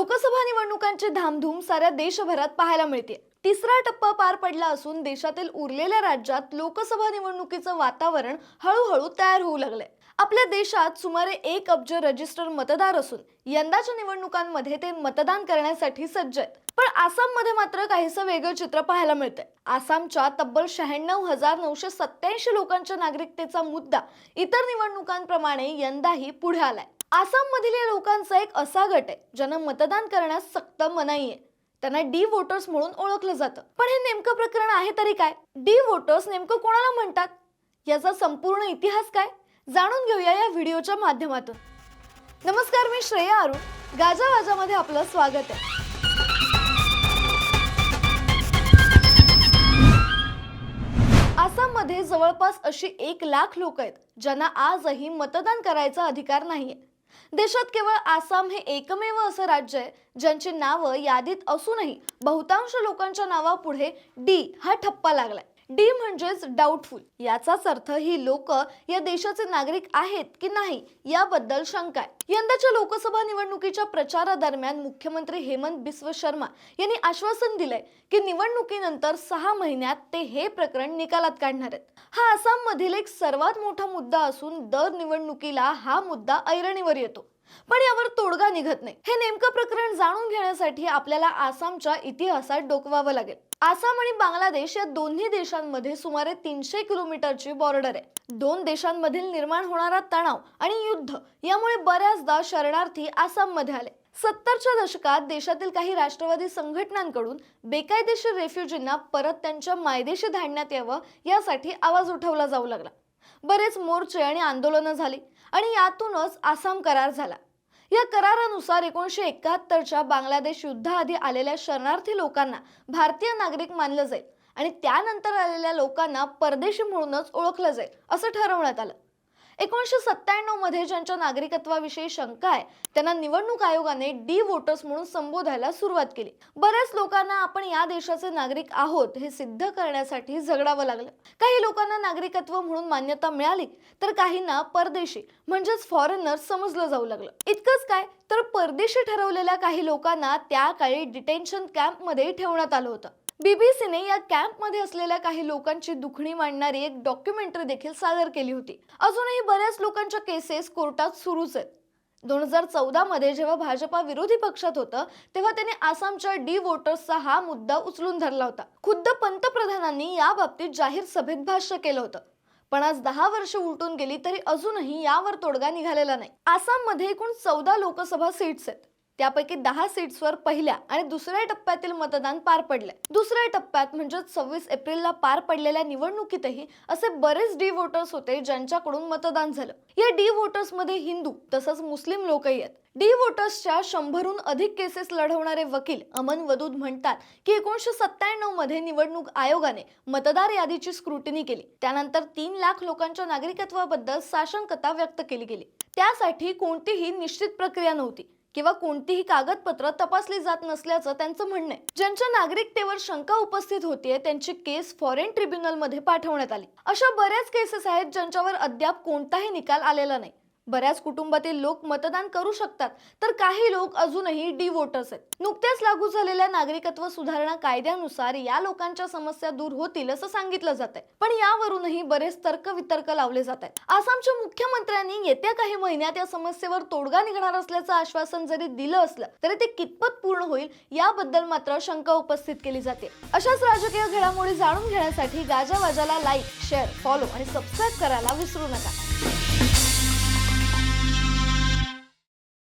लोकसभा निवडणुकांची धामधूम साऱ्या देशभरात पाहायला मिळते. तिसरा टप्पा पार पडला असून देशातील उरलेल्या राज्यात लोकसभा निवडणुकीचं वातावरण हळूहळू तयार होऊ लागलंय. आपल्या देशात सुमारे एक अब्ज रजिस्टर मतदार असून यंदाच्या निवडणुकांमध्ये ते मतदान करण्यासाठी सज्ज आहेत. पण आसाममध्ये मात्र काहीसं वेगळं चित्र पाहायला मिळतंय. आसामच्या तब्बल शहाण्णव हजार नऊशे सत्याऐंशी लोकांच्या नागरिकतेचा मुद्दा इतर निवडणुकांप्रमाणे यंदाही पुढे आलाय. आसाममधील या लोकांचा एक असा गट आहे ज्यांना मतदान करण्यास सक्त मनाई आहे त्यांना डी वोटर्स म्हणून ओळखलं जातं. पण हे नेमकं प्रकरण आहे तरी काय? डी वोटर्स नेमकं कोणाला म्हणतात? याचा संपूर्ण इतिहास काय? जाणून घेऊया या व्हिडिओच्या माध्यमातून. नमस्कार मी श्रेया अरुण. गाजा वाजामध्ये आपलं स्वागत आहे. आसाममध्ये जवळपास अशी एक लाख लोक आहेत ज्यांना आजही मतदान करायचा अधिकार नाहीये. देशात केवळ आसाम हे एकमेव असं राज्य आहे ज्यांची नावं यादीत असूनही बहुतांश लोकांच्या नावापुढे डी हा ठप्पा लागलाय. डी म्हणजेच डाऊटफुल याचाच अर्थ ही लोक या देशाचे नागरिक आहेत की नाही याबद्दल शंका आहे. यंदाच्या लोकसभा निवडणुकीच्या प्रचारादरम्यान मुख्यमंत्री हेमंत बिस्व शर्मा यांनी आश्वासन दिलंय की निवडणुकीनंतर सहा महिन्यात ते हे प्रकरण निकालात काढणार आहेत. हा आसाममधील एक सर्वात मोठा मुद्दा असून दर निवडणुकीला हा मुद्दा ऐरणीवर येतो. पण यावर तोडगा निघत नाही. हे नेमकं प्रकरण जाणून घेण्यासाठी आपल्याला आसामच्या इतिहासात डोकवावं लागेल. आसाम आणि बांगलादेश या दोन्ही देशांमध्ये सुमारे तीनशे किलोमीटरची बॉर्डर आहे. दोन देशांमधील निर्माण होणारा तणाव आणि युद्ध यामुळे बऱ्याचदा शरणार्थी आसाममध्ये आले. सत्तरच्या दशकात देशातील काही राष्ट्रवादी संघटनांकडून बेकायदेशीर रेफ्युजींना परत त्यांच्या मायदेशी धाडण्यात यावं यासाठी आवाज उठवला जाऊ लागला. बरेच मोर्चे आणि आंदोलनं झाली आणि यातूनच आसाम करार झाला. या करारानुसार एकोणीशे एकाहत्तरच्या बांगलादेश युद्धाआधी आलेल्या शरणार्थी लोकांना भारतीय नागरिक मानलं जाईल आणि त्यानंतर आलेल्या लोकांना परदेशी म्हणूनच ओळखलं जाईल असं ठरवण्यात आलं. एकोणीसशे सत्त्याण्णवमध्ये ज्यांच्या नागरिकत्वाविषयी शंका आहे त्यांना निवडणूक आयोगाने डी वोटर्स म्हणून संबोधायला सुरुवात केली. बऱ्याच लोकांना आपण या देशाचे नागरिक आहोत हे सिद्ध करण्यासाठी झगडावं लागलं. काही लोकांना नागरिकत्व म्हणून मान्यता मिळाली तर काहींना परदेशी म्हणजेच फॉरेनर समजलं जाऊ लागलं. इतकंच काय तर परदेशी ठरवलेल्या काही लोकांना त्या काळी डिटेन्शन कॅम्पमध्ये ठेवण्यात आलं होतं. बीबीसीने या कॅम्पमध्ये असलेल्या काही लोकांची दुखणी मांडणारी एक डॉक्युमेंटरी देखील सादर केली होती. अजूनही बऱ्याच लोकांच्या केसेस कोर्टात सुरूच आहेत. दोन हजार चौदा मध्ये जेव्हा भाजपा विरोधी पक्षात होतं तेव्हा त्याने आसामच्या डी वोटर्सचा हा मुद्दा उचलून धरला होता. खुद्द पंतप्रधानांनी या बाबतीत जाहीर सभेत भाष्य केलं होतं. पण आज दहा वर्ष उलटून गेली तरी अजूनही यावर तोडगा निघालेला नाही. आसाममध्ये एकूण चौदा लोकसभा सीट्स आहेत. त्यापैकी दहा सीट्सवर पहिल्या आणि दुसऱ्या टप्प्यातील मतदान पार पडले दुसऱ्या टप्प्यात म्हणजे सव्वीस एप्रिलला पार पडलेल्या निवडणुकीतही असे बरेच डी वोटर्स होते ज्यांच्याकडून मतदान झालं. या डी वोटर्समध्ये हिंदू तसंच मुस्लिम लोकही आहेत. डी वोटर्सच्या शंभरहून अधिक केसेस लढवणारे वकील अमन वदूद म्हणतात की एकोणीशे सत्त्याण्णवमध्ये निवडणूक आयोगाने मतदार यादीची स्क्रुटिनी केली. त्यानंतर तीन लाख लोकांच्या नागरिकत्वाबद्दल साशंकता व्यक्त केली गेली. त्यासाठी कोणतीही निश्चित प्रक्रिया नव्हती. किंवा कोणतीही कागदपत्र तपासली जात नसल्याचं त्यांचं म्हणणं आहे. ज्यांच्या नागरिकतेवर शंका उपस्थित होतीये त्यांची केस फॉरेन ट्रिब्युनलमध्ये पाठवण्यात आली. अशा बऱ्याच केसेस आहेत ज्यांच्यावर अद्याप कोणताही निकाल आलेला नाही. बऱ्याच कुटुंबातील लोक मतदान करू शकतात. तर काही लोक अजूनही डी वोटर्स आहेत. नुकत्याच लागू झालेल्या नागरिकत्व सुधारणा कायद्यानुसार या लोकांच्या समस्या दूर होतील असं सांगितलं जात आहे पण यावरूनही बरेच तर्क वितर्क लावले जात आहेत आसामच्या मुख्यमंत्र्यांनी येत्या काही महिन्यात या समस्येवर तोडगा निघणार असल्याचं आश्वासन जरी दिलं असलं तरी ते कितपत पूर्ण होईल याबद्दल मात्र शंका उपस्थित केली जाते. अशाच राजकीय घडामोडी जाणून घेण्यासाठी गाजावाजाला लाईक शेअर फॉलो आणि सबस्क्राईब करायला विसरू नका.